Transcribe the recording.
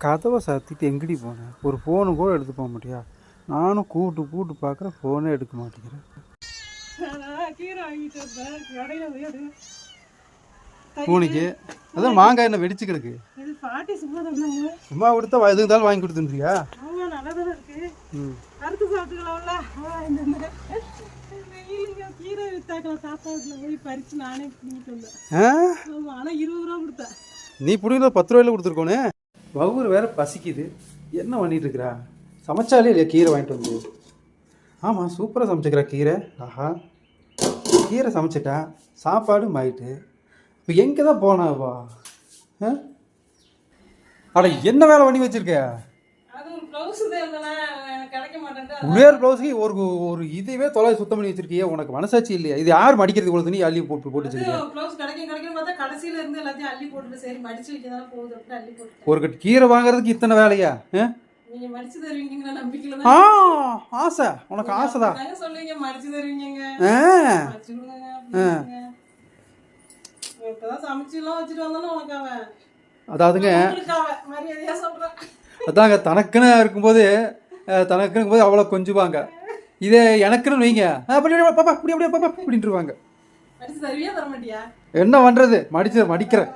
கதவை சாத்திட்டு எங்கடி போனேன் ஒரு ஃபோனு கூட எடுத்து போக மாட்டியா? நானும் கூப்பிட்டு கூப்பிட்டு பார்க்குறேன் ஃபோனே எடுக்க மாட்டேங்கிறேன். பூனைக்கு? அதான் மாங்காய் என்ன வெடிச்சு கிடக்கு. சும்மா கொடுத்தா எதுக்கு இருந்தாலும் வாங்கி கொடுத்துருக்கியா கீரை வித்தாக்கலாம் சாப்பாட்டுல போய் பறிச்சு நானே பிடிங்கிட்டு வந்தேன் ஆ? ஆமா ஆனால் இருபது ரூபா கொடுத்தேன் நீ பிடிக்கல பத்து ரூபாயில கொடுத்துருக்கோனே? வவுறு வேற பசிக்குது. என்ன பண்ணிட்டு இருக்கிறா சமைச்சாலே இல்லையா கீரை வாங்கிட்டு வந்து? ஆமாம் சூப்பராக சமைச்சிக்கிறா கீரை. ஆஹா. கீரை சமைச்சிட்டா சாப்பாடு மாயிட்டு இப்போ எங்கே தான் போனாவா ஆ? அட என்ன வேலை பண்ணி வச்சிருக்க? உள்ளேர் ப்ளவுஸுக்கு ஒரு ஒரு இதுவே தொலை சுத்தம் பண்ணி வச்சிருக்கியே உனக்கு மனசாட்சி இல்லையா? இது யார் மடிக்கிறது இவ்வளோ துணி அள்ளி போட்டு போட்டு போட்டு ஒரு கட்டு கீரை வாங்குறதுக்கு இத்தனை வேலையா? ஆ? ஆசை. உனக்கு ஆசைதான். அதாவதுங்க. அதாங்க தனக்குன்னு இருக்கும்போது தனக்குன்னு இருக்கும்போது அவ்வளோ கொஞ்சுவாங்க. இதே எனக்குன்னு வைங்க. அப்படி அப்படி, பாப்பா இப்படி அப்படியே பாப்பா மாட்டியா என்ன பண்ணுறது மடிச்சு மடிக்கிறேன்.